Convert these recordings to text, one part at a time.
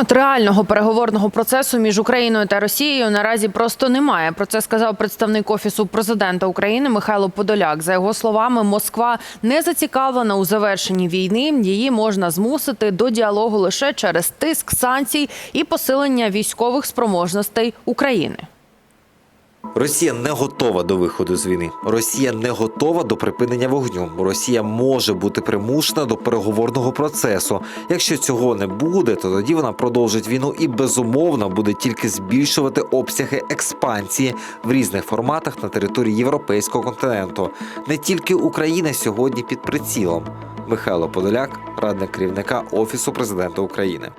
От реального переговорного процесу між Україною та Росією наразі просто немає. Про це сказав представник офісу президента України Михайло Подоляк. За його словами, Москва не зацікавлена у завершенні війни. Її можна змусити до діалогу лише через тиск санкцій і посилення військових спроможностей України. Росія не готова до виходу з війни. Росія не готова до припинення вогню. Росія може бути примушена до переговорного процесу. Якщо цього не буде, то тоді вона продовжить війну і безумовно буде тільки збільшувати обсяги експансії в різних форматах на території європейського континенту. Не тільки Україна сьогодні під прицілом. Михайло Подоляк, радник керівника офісу президента України.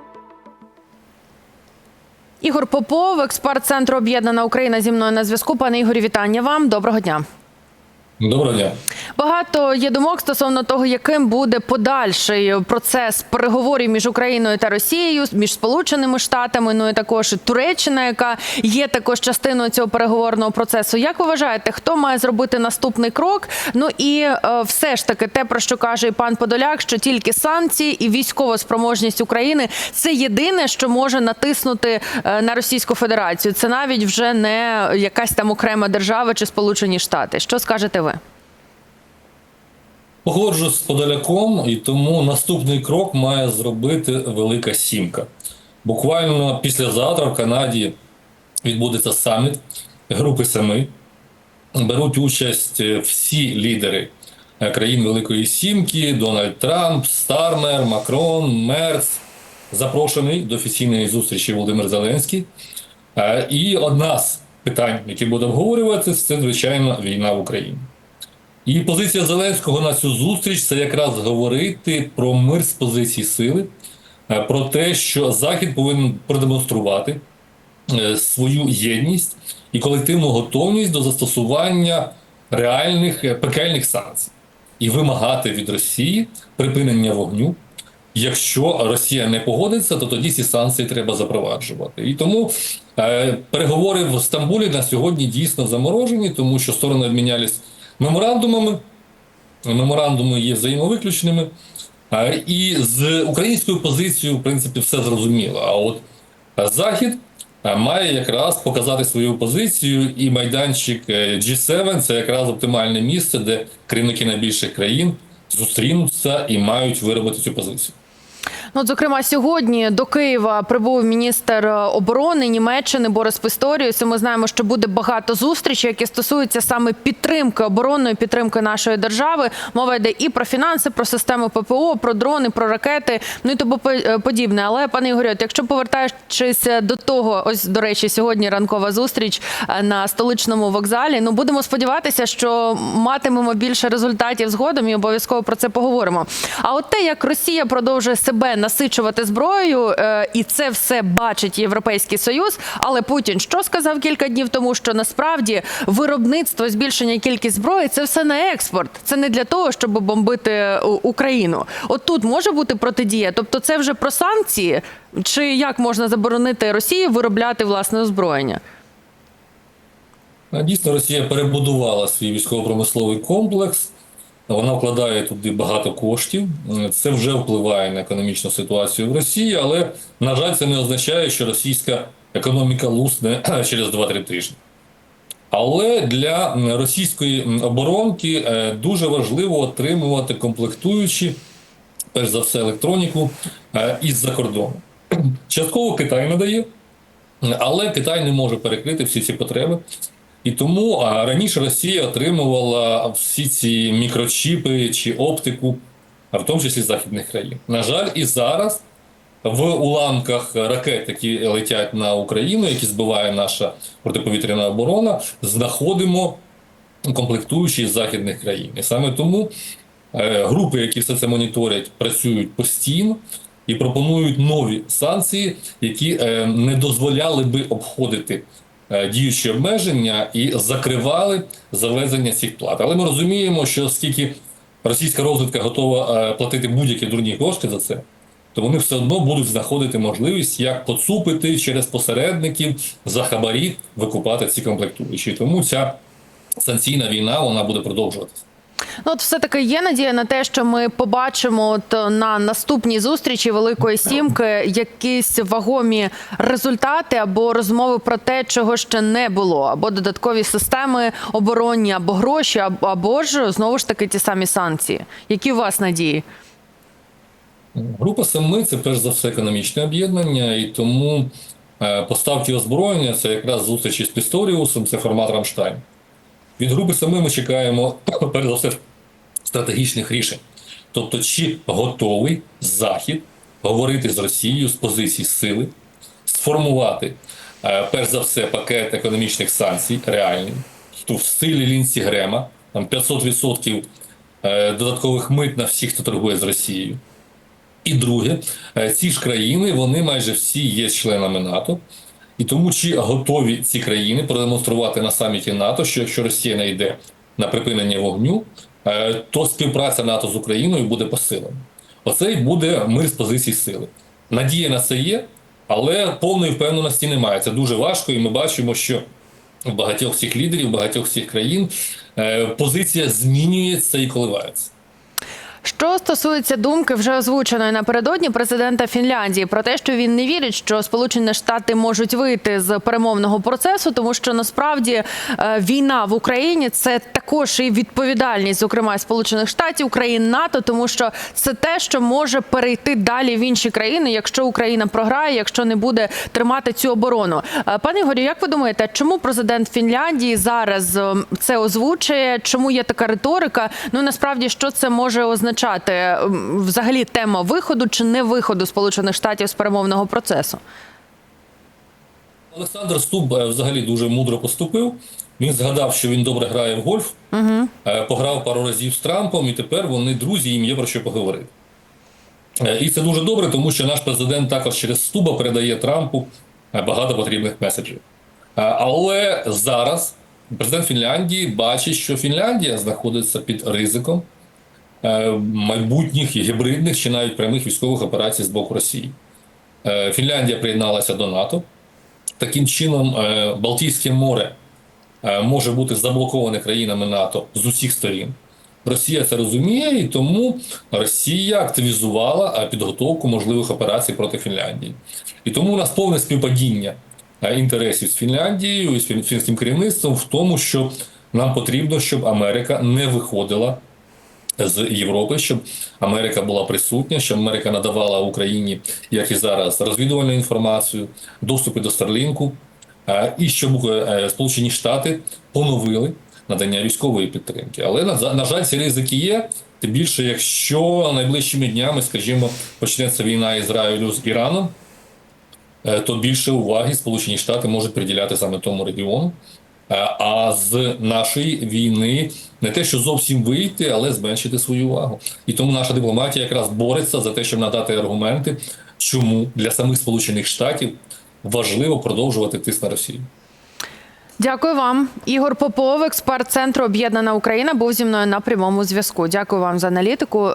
Ігор Попов, експерт центру Об'єднана Україна зі мною на зв'язку. Пане Ігорі, вітання вам. Доброго дня. Доброго дня. Багато є думок стосовно того, яким буде подальший процес переговорів між Україною та Росією, між Сполученими Штатами, ну і також Туреччина, яка є також частиною цього переговорного процесу. Як ви вважаєте, хто має зробити наступний крок? Ну і е, все ж таки, те про що каже і пан Подоляк, що тільки санкції і військова спроможність України це єдине, що може натиснути е, на Російську Федерацію. Це навіть вже не якась там окрема держава чи Сполучені Штати. Що скажете ви? Погоджу з Подоляком, і тому наступний крок має зробити Велика Сімка. Буквально післязавтра в Канаді відбудеться саміт Групи Семи. Беруть участь всі лідери країн Великої Сімки: Дональд Трамп, Стармер, Макрон, Мерц. Запрошений до офіційної зустрічі Володимир Зеленський. Е, І одна з питань, які буде обговорюватися, це звичайно війна в Україні. І позиція Зеленського на цю зустріч це якраз говорити про мир з позиції сили, е, про те, що Захід повинен продемонструвати е, свою єдність і колективну готовність до застосування реальних е, пекельних санкцій і вимагати від Росії припинення вогню. Якщо Росія не погодиться, то тоді ці санкції треба запроваджувати. І тому е, переговори в Стамбулі на сьогодні дійсно заморожені, тому що сторони обмінялись меморандумами. Меморандуми є взаємовиключними. Е, І з українською позицією, в принципі, все зрозуміло. А от Захід е, має якраз показати свою позицію, і майданчик е, G7 це якраз оптимальне місце, де керівники найбільших країн зустрінуться і мають виробити цю позицію. Ну, от, зокрема, сьогодні до Києва прибув міністр оборони Німеччини Борис Писторіус. І Ми знаємо, що буде багато зустрічей, які стосуються саме підтримки оборонної підтримки нашої держави. Мова йде і про фінанси, про систему ППО, про дрони, про ракети, ну і тому по- подібне. Але пане Ігорю, якщо повертаючись до того, ось до речі, сьогодні ранкова зустріч е, на столичному вокзалі. Ну будемо сподіватися, що матимемо більше результатів згодом і обов'язково про це поговоримо. А от те, як Росія продовжує себе насичувати зброєю, е, і це все бачить Європейський Союз. Але Путін що сказав кілька днів тому, що насправді виробництво, збільшення кількість зброї це все на експорт. Це не для того, щоб бомбити Україну. От тут може бути протидія. Тобто, це вже про санкції, чи як можна заборонити Росії виробляти власне озброєння? Дійсно, Росія перебудувала свій військово-промисловий комплекс. Вона вкладає туди багато коштів. Це вже впливає на економічну ситуацію в Росії, але, на жаль, це не означає, що російська економіка лусне через 2-3 тижні. Але для російської оборонки е, дуже важливо отримувати комплектуючі, перш за все, електроніку е, із-за кордону. Частково Китай надає, але Китай не може перекрити всі ці потреби. І тому раніше Росія отримувала всі ці мікрочіпи чи оптику, в тому числі західних країн. На жаль, і зараз в уламках ракет, які летять на Україну, які збиває наша протиповітряна оборона, знаходимо комплектуючі з західних країн. І саме тому е, групи, які все це моніторять, працюють постійно і пропонують нові санкції, які е, не дозволяли би обходити діючі обмеження і закривали завезення цих плат. Але ми розуміємо, що оскільки російська розвідка готова е, платити будь-які дурні кошти за це, то вони все одно будуть знаходити можливість, як поцупити через посередників за хабарі викупати ці комплектуючі. Тому ця санкційна війна вона буде продовжуватися. Ну, от все таки є надія на те, що ми побачимо от на наступній зустрічі Великої Сімки якісь вагомі результати або розмови про те, чого ще не було, або додаткові системи оборонні, або гроші, або, ж знову ж таки ті самі санкції. Які у вас надії? Група Семи це перш за все економічне об'єднання, і тому е, поставки озброєння це якраз зустрічі з Пісторіусом, це формат Рамштайн. Від групи Семи ми чекаємо перш за все стратегічних рішень. Тобто, чи готовий Захід говорити з Росією з позицій сили, сформувати е, перш за все пакет економічних санкцій реальний, тобто в стилі Лінсі Грема, там 500% е, додаткових мит на всіх, хто торгує з Росією. І друге, е, ці ж країни вони майже всі є членами НАТО. І тому чи готові ці країни продемонструвати на саміті НАТО, що якщо Росія не йде на припинення вогню, е, то співпраця НАТО з Україною буде посилена. Оце і буде мир з позицій сили. Надія на це є, але повної впевненості немає. Це дуже важко, і ми бачимо, що в багатьох цих лідерів, в багатьох цих країн е, позиція змінюється і коливається. Що стосується думки, вже озвученої напередодні президента Фінляндії про те, що він не вірить, що Сполучені Штати можуть вийти з перемовного процесу, тому що насправді е, війна в Україні це також і відповідальність, зокрема Сполучених Штатів, країн НАТО, тому що це те, що може перейти далі в інші країни, якщо Україна програє, якщо не буде тримати цю оборону. Е, Пане Ігорю, як ви думаєте, чому президент Фінляндії зараз е, це озвучує? Чому є така риторика? Ну насправді, що це може означати? М, Взагалі, тема виходу чи не виходу Сполучених Штатів з перемовного процесу? Олександр Стуб е, взагалі дуже мудро поступив. Він згадав, що він добре грає в гольф, угу. пограв пару разів з Трампом, і тепер вони друзі, їм є про що поговорити. Е, І це дуже добре, тому що наш президент також через Стуба передає Трампу багато потрібних меседжів. Але зараз президент Фінляндії бачить, що Фінляндія знаходиться під ризиком майбутніх і гібридних чи навіть прямих військових операцій з боку Росії. Е, Фінляндія приєдналася до НАТО. Таким чином, е, Балтійське море е, може бути заблоковане країнами НАТО з усіх сторін. Росія це розуміє, і тому Росія активізувала е, підготовку можливих операцій проти Фінляндії. І тому у нас повне співпадіння е, інтересів з Фінляндією і з фін- фінським керівництвом в тому, що нам потрібно, щоб Америка не виходила з Європи, щоб Америка була присутня, щоб Америка надавала Україні, як і зараз, розвідувальну інформацію, доступи до Старлінку, е, і щоб е, Сполучені Штати поновили надання військової підтримки. Але на, жаль, ці ризики є. Тим більше, якщо найближчими днями, скажімо, почнеться війна Ізраїлю з Іраном, е, то більше уваги Сполучені Штати можуть приділяти саме тому регіону. Е, А з нашої війни не те, що зовсім вийти, але зменшити свою увагу. І тому наша дипломатія якраз бореться за те, щоб надати аргументи, чому для самих Сполучених Штатів важливо продовжувати тиск на Росію. Дякую вам. Ігор Попов, експерт центру Об'єднана Україна, був зі мною на прямому зв'язку. Дякую вам за аналітику.